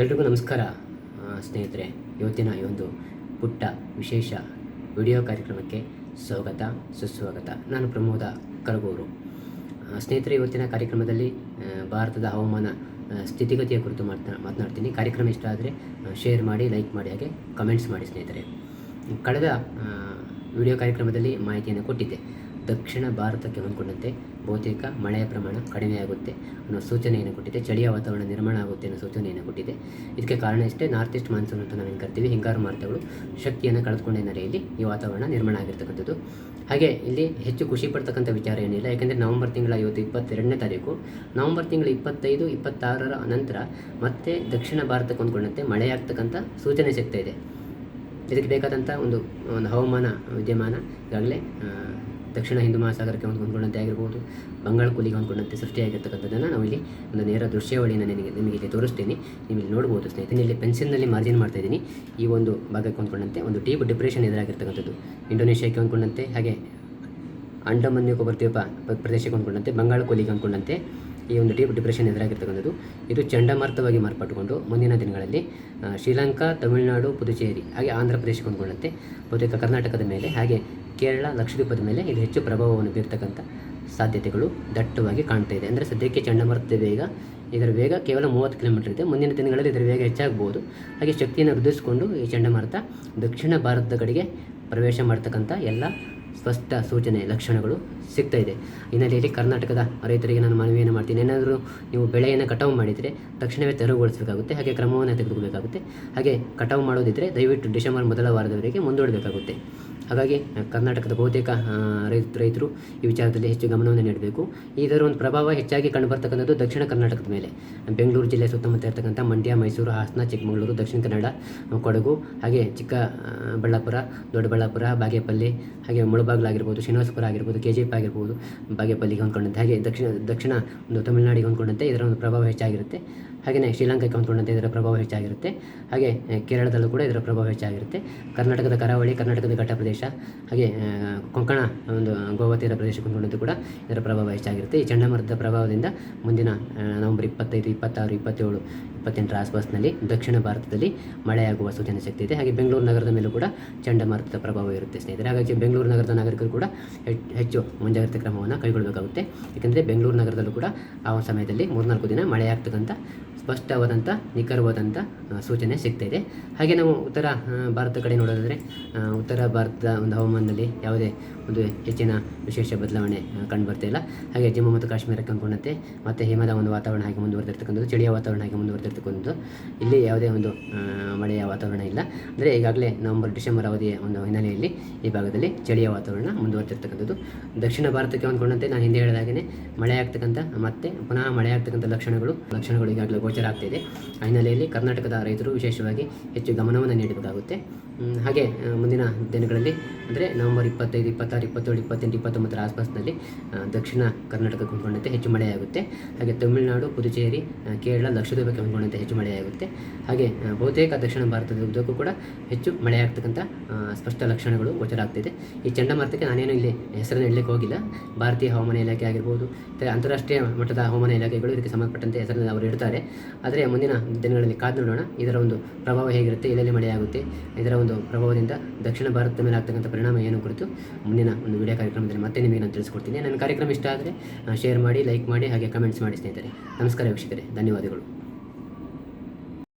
ಎಲ್ರಿಗೂ ನಮಸ್ಕಾರ. ಸ್ನೇಹಿತರೆ, ಇವತ್ತಿನ ಈ ಒಂದು ಪುಟ್ಟ ವಿಶೇಷ ವಿಡಿಯೋ ಕಾರ್ಯಕ್ರಮಕ್ಕೆ ಸ್ವಾಗತ, ಸುಸ್ವಾಗತ. ನಾನು ಪ್ರಮೋದ ಕರಗೂರು. ಸ್ನೇಹಿತರೆ, ಇವತ್ತಿನ ಕಾರ್ಯಕ್ರಮದಲ್ಲಿ ಭಾರತದ ಹವಾಮಾನ ಸ್ಥಿತಿಗತಿಯ ಕುರಿತು ಮಾತನಾ, ಮಾತನಾಡ್ತೀನಿ. ಕಾರ್ಯಕ್ರಮ ಇಷ್ಟ ಆದರೆ ಶೇರ್ ಮಾಡಿ, ಲೈಕ್ ಮಾಡಿ, ಹಾಗೆ ಕಮೆಂಟ್ಸ್ ಮಾಡಿ ಸ್ನೇಹಿತರೆ. ಕಳೆದ ವಿಡಿಯೋ ಕಾರ್ಯಕ್ರಮದಲ್ಲಿ ಮಾಹಿತಿಯನ್ನು ಕೊಟ್ಟಿದ್ದೆ. ದಕ್ಷಿಣ ಭಾರತಕ್ಕೆ ಹೊಂದ್ಕೊಂಡಂತೆ ಬಹುತೇಕ ಮಳೆಯ ಪ್ರಮಾಣ ಕಡಿಮೆಯಾಗುತ್ತೆ ಅನ್ನೋ ಸೂಚನೆಯನ್ನು ಕೊಟ್ಟಿದೆ. ಚಳಿಯ ವಾತಾವರಣ ನಿರ್ಮಾಣ ಆಗುತ್ತೆ ಅನ್ನೋ ಸೂಚನೆಯನ್ನು ಕೊಟ್ಟಿದೆ. ಇದಕ್ಕೆ ಕಾರಣ ಇಷ್ಟೇ, ನಾರ್ತ್ ಈಸ್ಟ್ ಮಾನ್ಸೂನ್ ಅಂತ ನಾವೇನು ಕರಿತೀವಿ, ಹಿಂಗಾರು ಮಾರುತಗಳು ಶಕ್ತಿಯನ್ನು ಕಳೆದುಕೊಂಡ ಹಿನ್ನೆಲೆಯಲ್ಲಿ ಈ ವಾತಾವರಣ ನಿರ್ಮಾಣ ಆಗಿರ್ತಕ್ಕಂಥದ್ದು. ಹಾಗೆ ಇಲ್ಲಿ ಹೆಚ್ಚು ಖುಷಿ ಪಡ್ತಕ್ಕಂಥ ವಿಚಾರ ಏನಿಲ್ಲ, ಯಾಕೆಂದರೆ ನವೆಂಬರ್ ತಿಂಗಳ ಇವತ್ತು ಇಪ್ಪತ್ತೆರಡನೇ ತಾರೀಕು. ನವೆಂಬರ್ ತಿಂಗಳ ಇಪ್ಪತ್ತೈದು, ಇಪ್ಪತ್ತಾರರ ನಂತರ ಮತ್ತೆ ದಕ್ಷಿಣ ಭಾರತಕ್ಕೆ ಹೊಂದ್ಕೊಂಡಂತೆ ಮಳೆಯಾಗ್ತಕ್ಕಂಥ ಸೂಚನೆ ಸಿಗ್ತಾ ಇದೆ. ಇದಕ್ಕೆ ಬೇಕಾದಂಥ ಒಂದು ಒಂದು ಹವಾಮಾನ, ವಿದ್ಯಮಾನ ಈಗಾಗಲೇ ದಕ್ಷಿಣ ಹಿಂದೂ ಮಹಾಸಾಗರಕ್ಕೆ ಒಂದು ಹೊಂದ್ಕೊಂಡಂತೆ ಆಗಿರ್ಬೋದು, ಬಂಗಾಳ ಕೂಲಿಗೆ ಹೊಂದ್ಕೊಂಡಂತೆ ಸೃಷ್ಟಿಯಾಗಿರ್ತಕ್ಕಂಥದ್ದನ್ನು ನಾವು ಇಲ್ಲಿ ಒಂದು ನೇರ ದೃಶ್ಯಾವಳಿಯನ್ನು ನಿಮಗೆ ನಿಮಗೆ ಇಲ್ಲಿ ತೋರಿಸ್ತೀನಿ. ನೀವು ಇಲ್ಲಿ ನೋಡ್ಬೋದು ಸ್ನೇಹಿತರೆ. ಇಲ್ಲಿ ಪೆನ್ಸಿಲ್ನಲ್ಲಿ ಮಾರ್ಜಿನ್ ಮಾಡ್ತಾ ಇದ್ದೀನಿ. ಈ ಒಂದು ಭಾಗಕ್ಕೆ ಹೊಂದ್ಕೊಂಡಂತೆ ಒಂದು ಡೀಪ್ ಡಿಪ್ರೆಷನ್ ಎದುರಾಗಿರ್ತಕ್ಕಂಥದ್ದು. ಇಂಡೋನೇಷ್ಯಾಕ್ಕೆ ಹೊಂದ್ಕೊಂಡಂತೆ, ಹಾಗೆ ಅಂಡಮಾನ್ ನಿಕೋಬಾರ್ ಪ್ರದೇಶಕ್ಕೆ ಹೊಂದ್ಕೊಂಡಂತೆ, ಬಂಗಾಳ ಕೂಲಿಗೆ ಹೊಂದ್ಕೊಂಡಂತೆ ಈ ಒಂದು ಡೀಪ್ ಡಿಪ್ರೆಷನ್ ಎದುರಾಗಿರ್ತಕ್ಕಂಥದ್ದು. ಇದು ಚಂಡಮಾರುತವಾಗಿ ಮಾರ್ಪಟ್ಟುಕೊಂಡು ಮುಂದಿನ ದಿನಗಳಲ್ಲಿ ಶ್ರೀಲಂಕಾ, ತಮಿಳುನಾಡು, ಪುದುಚೇರಿ, ಹಾಗೆ ಆಂಧ್ರ ಪ್ರದೇಶಕ್ಕೆ ಹೊಂದ್ಕೊಂಡಂತೆ. ಬಹುತೇಕ ಕರ್ನಾಟಕದ ಮೇಲೆ, ಹಾಗೆ ಕೇರಳ ಲಕ್ಷದ್ವೀಪದ ಮೇಲೆ ಇದು ಹೆಚ್ಚು ಪ್ರಭಾವವನ್ನು ಬೀರ್ತಕ್ಕಂಥ ಸಾಧ್ಯತೆಗಳು ದಟ್ಟವಾಗಿ ಕಾಣ್ತಾ ಇದೆ. ಅಂದರೆ ಸದ್ಯಕ್ಕೆ ಚಂಡಮಾರುತದ ವೇಗ ಇದರ ವೇಗ ಕೇವಲ ಮೂವತ್ತು ಕಿಲೋಮೀಟರ್ ಇದೆ. ಮುಂದಿನ ದಿನಗಳಲ್ಲಿ ಇದರ ವೇಗ ಹೆಚ್ಚಾಗಬಹುದು. ಹಾಗೆ ಶಕ್ತಿಯನ್ನು ವೃದ್ಧಿಸಿಕೊಂಡು ಈ ಚಂಡಮಾರುತ ದಕ್ಷಿಣ ಭಾರತದ ಕಡೆಗೆ ಪ್ರವೇಶ ಮಾಡ್ತಕ್ಕಂಥ ಎಲ್ಲ ಸ್ಪಷ್ಟ ಸೂಚನೆ, ಲಕ್ಷಣಗಳು ಸಿಗ್ತಾ ಇದೆ. ಹಿನ್ನೆಲೆಯಲ್ಲಿ ಕರ್ನಾಟಕದ ರೈತರಿಗೆ ನಾನು ಮನವಿಯನ್ನು ಮಾಡ್ತೀನಿ. ಏನಾದರೂ ನೀವು ಬೆಳೆಯನ್ನು ಕಟಾವು ಮಾಡಿದರೆ ತಕ್ಷಣವೇ ತೆರವುಗೊಳಿಸಬೇಕಾಗುತ್ತೆ. ಹಾಗೆ ಕ್ರಮವನ್ನು ತೆಗೆದುಕೊಳ್ಬೇಕಾಗುತ್ತೆ. ಹಾಗೆ ಕಟಾವು ಮಾಡೋದಿದ್ದರೆ ದಯವಿಟ್ಟು ಡಿಸೆಂಬರ್ ಮೊದಲ ವಾರದವರೆಗೆ ಮುಂದೂಡಬೇಕಾಗುತ್ತೆ. ಹಾಗಾಗಿ ಕರ್ನಾಟಕದ ಬಹುತೇಕ ರೈತ, ರೈತರು ಈ ವಿಚಾರದಲ್ಲಿ ಹೆಚ್ಚು ಗಮನವನ್ನು ನೀಡಬೇಕು. ಇದರ ಒಂದು ಪ್ರಭಾವ ಹೆಚ್ಚಾಗಿ ಕಂಡುಬರ್ತಕ್ಕಂಥದ್ದು ದಕ್ಷಿಣ ಕರ್ನಾಟಕದ ಮೇಲೆ. ಬೆಂಗಳೂರು ಜಿಲ್ಲೆ ಸುತ್ತಮುತ್ತ ಇರತಕ್ಕಂಥ ಮಂಡ್ಯ, ಮೈಸೂರು, ಹಾಸನ, ಚಿಕ್ಕಮಗಳೂರು, ದಕ್ಷಿಣ ಕನ್ನಡ, ಕೊಡಗು, ಹಾಗೆ ಚಿಕ್ಕಬಳ್ಳಾಪುರ ದೊಡ್ಡಬಳ್ಳಾಪುರ, ಬಾಗೇಪಲ್ಲಿ, ಹಾಗೆ ಮುಳಬಾಗ್ಲಾಗಿರ್ಬೋದು ಶ್ರೀನಿವಾಸಪುರ ಆಗಿರ್ಬೋದು ಕೆ ಜಿ ಪಿ ಆಗಿರ್ಬೋದು ಬಾಗೇಪಲ್ಲಿಗೆ ಹೊಂದ್ಕೊಂಡಂತೆ. ಹಾಗೆ ದಕ್ಷಿಣ ದಕ್ಷಿಣ ಒಂದು ತಮಿಳುನಾಡಿಗೆ ಹೊಂದ್ಕೊಂಡಂತೆ. ಇದರ ಒಂದು ಪ್ರಭಾವ ಹೆಚ್ಚಾಗಿರುತ್ತೆ. ಹಾಗೆಯೇ ಶ್ರೀಲಂಕಾಕ್ಕೆ ಹೊಂದ್ಕೊಂಡಂತೆ ಇದರ ಪ್ರಭಾವ ಹೆಚ್ಚಾಗಿರುತ್ತೆ. ಹಾಗೆ ಕೇರಳದಲ್ಲೂ ಕೂಡ ಇದರ ಪ್ರಭಾವ ಹೆಚ್ಚಾಗಿರುತ್ತೆ. ಕರ್ನಾಟಕದ ಕರಾವಳಿ, ಕರ್ನಾಟಕದ ಘಟ್ಟ ಪ್ರದೇಶ ಹಾಗೆ ಕೊಂಕಣ, ಒಂದು ಗೋವಾ ತೀರ ಪ್ರದೇಶಕ್ಕೆ ಹೊಂದ್ಕೊಂಡಂತೆ ಕೂಡ ಇದರ ಪ್ರಭಾವ ಹೆಚ್ಚಾಗಿರುತ್ತೆ. ಈ ಚಂಡಮಾರುತದ ಪ್ರಭಾವದಿಂದ ಮುಂದಿನ ನವಂಬರ್ ಇಪ್ಪತ್ತೈದು, ಇಪ್ಪತ್ತಾರು, ಇಪ್ಪತ್ತೇಳು, ಇಪ್ಪತ್ತೆಂಟರ ಆಸ್ಪಾಸ್ನಲ್ಲಿ ದಕ್ಷಿಣ ಭಾರತದಲ್ಲಿ ಮಳೆಯಾಗುವ ಸೂಚನೆ ಶಕ್ತಿ ಇದೆ. ಹಾಗೆ ಬೆಂಗಳೂರು ನಗರದ ಮೇಲೂ ಕೂಡ ಚಂಡಮಾರುತದ ಪ್ರಭಾವ ಇರುತ್ತೆ ಸ್ನೇಹಿತರೆ. ಹಾಗಾಗಿ ಬೆಂಗಳೂರು ನಗರದ ನಾಗರಿಕರು ಕೂಡ ಹೆಚ್- ಹೆಚ್ಚು ಮುಂಜಾಗ್ರತೆ ಕ್ರಮವನ್ನು ಕೈಗೊಳ್ಳಬೇಕಾಗುತ್ತೆ. ಏಕೆಂದರೆ ಬೆಂಗಳೂರು ನಗರದಲ್ಲೂ ಕೂಡ ಆ ಒಂದು ಸಮಯದಲ್ಲಿ ಮೂರ್ನಾಲ್ಕು ದಿನ ಮಳೆಯಾಗ್ತಕ್ಕಂಥ ಸ್ಪಷ್ಟವಾದಂಥ, ನಿಖರವಾದಂಥ ಸೂಚನೆ ಸಿಗ್ತಾ ಇದೆ. ಹಾಗೆ ನಾವು ಉತ್ತರ ಭಾರತ ಕಡೆ ನೋಡೋದಾದರೆ ಉತ್ತರ ಭಾರತದ ಒಂದು ಹವಾಮಾನದಲ್ಲಿ ಯಾವುದೇ ಒಂದು ಹೆಚ್ಚಿನ ವಿಶೇಷ ಬದಲಾವಣೆ ಕಂಡು ಇಲ್ಲ. ಹಾಗೆ ಜಮ್ಮು ಮತ್ತು ಕಾಶ್ಮೀರಕ್ಕೆ ಅಂದ್ಕೊಂಡಂತೆ ಮತ್ತು ಹಿಮದ ಒಂದು ವಾತಾವರಣ ಹಾಗೆ ಮುಂದುವರೆದಿರ್ತಕ್ಕಂಥದ್ದು, ಚಳಿಯ ವಾತಾವರಣ ಹಾಗೆ ಮುಂದುವರೆದಿರ್ತಕ್ಕಂಥದ್ದು, ಇಲ್ಲಿ ಯಾವುದೇ ಒಂದು ಮಳೆಯ ವಾತಾವರಣ ಇಲ್ಲ. ಅಂದರೆ ಈಗಾಗಲೇ ನವಂಬರ್, ಡಿಸೆಂಬರ್ ಅವಧಿಯ ಒಂದು ಹಿನ್ನೆಲೆಯಲ್ಲಿ ಈ ಭಾಗದಲ್ಲಿ ಚಳಿಯ ವಾತಾವರಣ ಮುಂದುವರೆದಿರ್ತಕ್ಕಂಥದ್ದು. ದಕ್ಷಿಣ ಭಾರತಕ್ಕೆ ಹೊಂದ್ಕೊಂಡಂತೆ ನಾನು ಹಿಂದೆ ಹೇಳಿದಾಗೇ ಮಳೆ ಆಗ್ತಕ್ಕಂಥ, ಮತ್ತೆ ಪುನಃ ಮಳೆ ಆಗ್ತಕ್ಕಂಥ ಲಕ್ಷಣಗಳು ಲಕ್ಷಣಗಳು ಈಗಾಗಲೇ ಗೋಚರ ಆಗ್ತಿದೆ ಆ ಹಿನ್ನೆಲೆಯಲ್ಲಿ ಕರ್ನಾಟಕದ ರೈತರು ವಿಶೇಷವಾಗಿ ಹೆಚ್ಚು ಗಮನವನ್ನು ನೀಡಬೇಕಾಗುತ್ತೆ. ಹಾಗೆ ಮುಂದಿನ ದಿನಗಳಲ್ಲಿ, ಅಂದರೆ ನವೆಂಬರ್ ಇಪ್ಪತ್ತೈದು, ಇಪ್ಪತ್ತಾರು, ಇಪ್ಪತ್ತೇಳು, ಇಪ್ಪತ್ತೆಂಟು, ಇಪ್ಪತ್ತೊಂಬತ್ತರ ಆಸ್ಪಾಸ್ನಲ್ಲಿ ದಕ್ಷಿಣ ಕರ್ನಾಟಕಕ್ಕೆ ಹೊಂದ್ಕೊಂಡಂತೆ ಹೆಚ್ಚು ಮಳೆಯಾಗುತ್ತೆ. ಹಾಗೆ ತಮಿಳುನಾಡು, ಪುದುಚೇರಿ ಕೇರಳ, ಲಕ್ಷದ್ವೀಪಕ್ಕೆ ಹೊಂದ್ಕೊಂಡಂತೆ ಹೆಚ್ಚು ಮಳೆಯಾಗುತ್ತೆ. ಹಾಗೆ ಬಹುತೇಕ ದಕ್ಷಿಣ ಭಾರತದ ಉದ್ದಕ್ಕೂ ಕೂಡ ಹೆಚ್ಚು ಮಳೆಯಾಗ್ತಕ್ಕಂಥ ಸ್ಪಷ್ಟ ಲಕ್ಷಣಗಳು ಗೋಚರ ಆಗ್ತಿದೆ ಈ ಚಂಡಮಾರುತಕ್ಕೆ ನಾನೇನು ಇಲ್ಲಿ ಹೆಸರನ್ನು ಹೇಳಲಿಕ್ಕೆ ಹೋಗಿಲ್ಲ. ಭಾರತೀಯ ಹವಾಮಾನ ಇಲಾಖೆ ಆಗಿರ್ಬೋದು ಅಂತಾರಾಷ್ಟ್ರೀಯ ಮಟ್ಟದ ಹವಾಮಾನ ಇಲಾಖೆಗಳು ಇದಕ್ಕೆ ಸಂಬಂಧಪಟ್ಟಂತೆ ಹೆಸರನ್ನು ಅವರು ಇಡ್ತಾರೆ. ಆದರೆ ಮುಂದಿನ ದಿನಗಳಲ್ಲಿ ಕಾದು ನೋಡೋಣ. ಇದರ ಒಂದು ಪ್ರಭಾವ ಹೇಗಿರುತ್ತೆ, ಎಲ್ಲೆಲ್ಲಿ ಮಳೆಯಾಗುತ್ತೆ, ಇದರ ಒಂದು ಪ್ರಭಾವದಿಂದ ದಕ್ಷಿಣ ಭಾರತದ ಮೇಲೆ ಆಗ್ತಕ್ಕಂಥ ಪರಿಣಾಮ ಏನು ಕುರಿತು ಮುಂದಿನ ಒಂದು ವಿಡಿಯೋ ಕಾರ್ಯಕ್ರಮದಲ್ಲಿ ಮತ್ತೆ ನಿಮಗೆ ನಾನು ತಿಳಿಸ್ಕೊಡ್ತೀನಿ. ನನ್ನ ಕಾರ್ಯಕ್ರಮ ಇಷ್ಟ ಆದರೆ ಶೇರ್ ಮಾಡಿ ಲೈಕ್ ಮಾಡಿ, ಹಾಗೆ ಕಮೆಂಟ್ಸ್ ಮಾಡಿ ಸ್ನೇಹಿತರೆ. ನಮಸ್ಕಾರ ವೀಕ್ಷಕರೇ. ಧನ್ಯವಾದಗಳು.